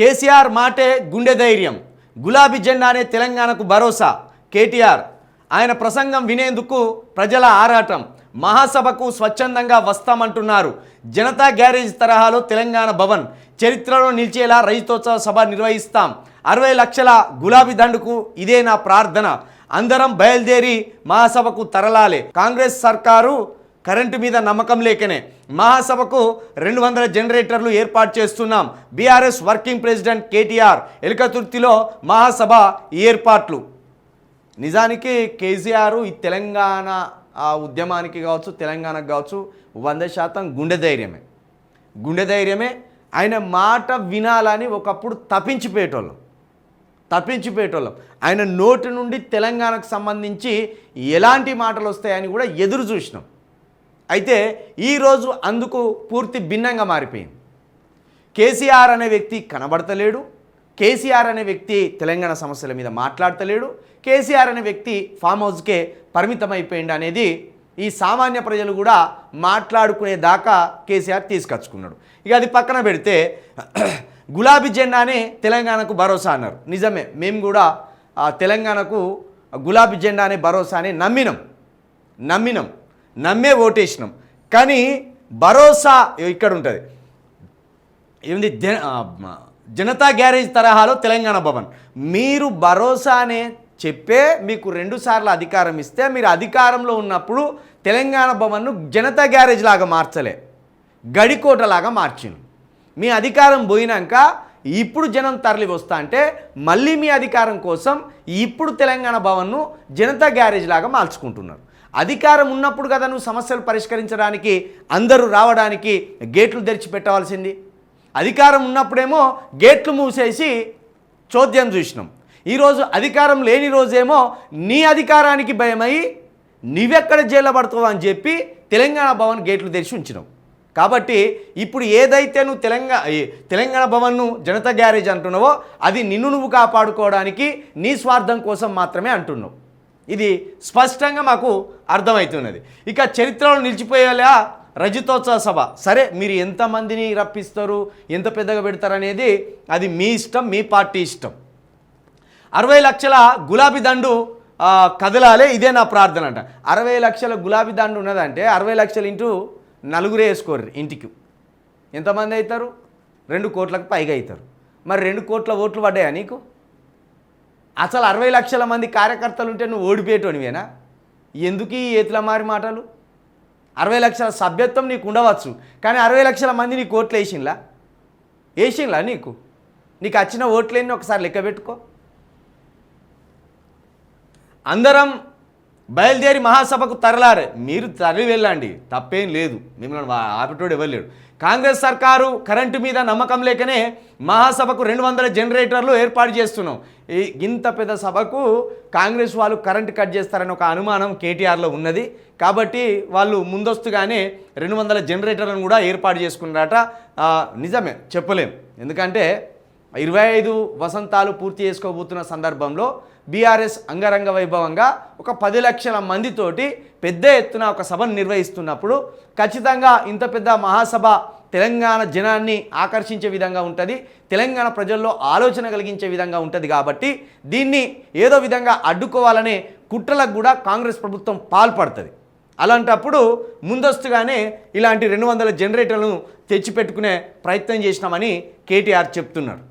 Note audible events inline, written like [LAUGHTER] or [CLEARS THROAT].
కేసీఆర్ మాటే గుండె ధైర్యం. గులాబీ జెండానే తెలంగాణకు భరోసా. కేటీఆర్ ఆయన ప్రసంగం వినేందుకు ప్రజల ఆరాటం. మహాసభకు స్వచ్ఛందంగా వస్తామంటున్నారు. జనతా గ్యారేజ్ తరహాలో తెలంగాణ భవన్. చరిత్రలో నిలిచేలా రైతోత్సవ సభ నిర్వహిస్తాం. అరవై లక్షల గులాబీ దండుకు ఇదే నా ప్రార్థన. అందరం బయలుదేరి మహాసభకు తరలాలే. కాంగ్రెస్ సర్కారు కరెంటు మీద నమ్మకం లేకనే మహాసభకు రెండు వందల జనరేటర్లు ఏర్పాటు చేస్తున్నాం. బీఆర్ఎస్ వర్కింగ్ ప్రెసిడెంట్ కేటీఆర్ ఎలికతుర్తిలో మహాసభ ఏర్పాట్లు. నిజానికి కేసీఆర్ ఈ తెలంగాణ ఉద్యమానికి కావచ్చు తెలంగాణకు కావచ్చు వంద శాతం గుండె ధైర్యమే. గుండె ధైర్యమే. ఆయన మాట వినాలని ఒకప్పుడు తప్పించిపోయేటోళ్ళం. తప్పించిపోయేటోళ్ళం. ఆయన నోటి నుండి తెలంగాణకు సంబంధించి ఎలాంటి మాటలు వస్తాయని కూడా ఎదురు చూసినాం. అయితే ఈరోజు అందుకు పూర్తి భిన్నంగా మారిపోయింది. కేసీఆర్ అనే వ్యక్తి కనబడతలేడు కేసీఆర్ అనే వ్యక్తి తెలంగాణ సమస్యల మీద మాట్లాడతలేడు కేసీఆర్ అనే వ్యక్తి ఫామ్ హౌస్కే పరిమితం అనేది ఈ సామాన్య ప్రజలు కూడా మాట్లాడుకునే దాకా కేసీఆర్ తీసుకొచ్చుకున్నాడు. ఇక అది పక్కన పెడితే [CLEARS THROAT] గులాబీ జెండానే తెలంగాణకు భరోసా అన్నారు. నిజమే మేము కూడా తెలంగాణకు గులాబీ జెండా అనే భరోసా అని నమ్మినం. నమ్మినాం. నమ్మే ఓటేసినాం. కానీ భరోసా ఇక్కడ ఉంటుంది ఏంది జన- జనతా గ్యారేజ్ తరహాలో తెలంగాణ భవన్. మీరు భరోసా అనే చెప్పే మీకు రెండు సార్లు అధికారం ఇస్తే మీరు అధికారంలో ఉన్నప్పుడు తెలంగాణ భవన్ను జనతా గ్యారేజ్ లాగా మార్చలే. గడికోటలాగా మార్చింది మార్చిండు మీ అధికారం పోయినాక ఇప్పుడు జనం తరలి వస్తా అంటే మళ్ళీ మీ అధికారం కోసం ఇప్పుడు తెలంగాణ భవన్ను జనతా గ్యారేజ్ లాగా మార్చుకుంటున్నారు. అధికారం ఉన్నప్పుడు కదా నువ్వు సమస్యలు పరిష్కరించడానికి అందరూ రావడానికి గేట్లు తెరిచి పెట్టవలసింది. అధికారం ఉన్నప్పుడేమో గేట్లు మూసేసి చోద్యం చూసినాం. ఈరోజు అధికారం లేని రోజేమో నీ అధికారానికి భయమై నీవెక్కడ జైల్లో పడుతావు అని చెప్పి తెలంగాణ భవన్ గేట్లు తెరిచి ఉంచినావు కాబట్టి ఇప్పుడు ఏదైతే నువ్వు తెలంగాణ తెలంగాణ భవన్ను జనతా గ్యారేజ్ అంటున్నావో అది నిన్ను నువ్వు కాపాడుకోవడానికి నీ స్వార్థం కోసం మాత్రమే అంటున్నావు. ఇది స్పష్టంగా మాకు అర్థమవుతున్నది. ఇక చరిత్రలో నిలిచిపోయేలా రజతోత్సవ సభ. సరే మీరు ఎంతమందిని రప్పిస్తారు ఎంత పెద్దగా పెడతారనేది అది మీ ఇష్టం మీ పార్టీ ఇష్టం. అరవై లక్షల గులాబీ దండు కదలాలే ఇదే నా ప్రార్థన అంట. అరవై లక్షల గులాబీ దండు ఉన్నదంటే అరవై లక్షలు ఇంటూ నలుగురే వేసుకోరు ఇంటికి. ఎంతమంది అవుతారు రెండు కోట్లకు పైగా అవుతారు మరి రెండు కోట్ల ఓట్లు పడ్డాయా నీకు? అసలు అరవై లక్షల మంది కార్యకర్తలు ఉంటే నువ్వు ఓడిపోయేటోనివేనా? ఎందుకు ఈ ఏతుల మారి మాటలు? అరవై లక్షల సభ్యత్వం నీకు ఉండవచ్చు కానీ అరవై లక్షల మంది నీకు ఓట్లు వేసిండ్లా? వేసిండ్లా నీకు? నీకు వచ్చిన ఓట్లేని ఒకసారి లెక్క పెట్టుకో. అందరం బయలుదేరి మహాసభకు తరలారు. మీరు తరలి వెళ్ళండి. తప్పేం లేదు. మిమ్మల్ని ఆపటోడు ఇవ్వలేడు కాంగ్రెస్ సర్కారు కరెంటు మీద నమ్మకం లేకనే మహాసభకు రెండు వందల జనరేటర్లు ఏర్పాటు చేస్తున్నాం. ఈ ఇంత పెద్ద సభకు కాంగ్రెస్ వాళ్ళు కరెంటు కట్ చేస్తారని ఒక అనుమానం కేటీఆర్లో ఉన్నది. కాబట్టి వాళ్ళు ముందస్తుగానే రెండు వందల జనరేటర్లను కూడా ఏర్పాటు చేసుకున్నారట. నిజమే. చెప్పలేం. ఎందుకంటే ఇరవై ఐదు వసంతాలు పూర్తి చేసుకోబోతున్న సందర్భంలో బీఆర్ఎస్ అంగరంగ వైభవంగా ఒక పది లక్షల మందితోటి పెద్ద ఎత్తున ఒక సభను నిర్వహిస్తున్నప్పుడు ఖచ్చితంగా ఇంత పెద్ద మహాసభ తెలంగాణ జనాన్ని ఆకర్షించే విధంగా ఉంటుంది తెలంగాణ ప్రజల్లో ఆలోచన కలిగించే విధంగా ఉంటుంది కాబట్టి దీన్ని ఏదో విధంగా అడ్డుకోవాలనే కుట్రలకు కూడా కాంగ్రెస్ ప్రభుత్వం పాల్పడుతుంది. అలాంటప్పుడు ముందస్తుగానే ఇలాంటి రెండు వందల జనరేటర్లను తెచ్చిపెట్టుకునే ప్రయత్నం చేసినామని కేటీఆర్ చెప్తున్నారు.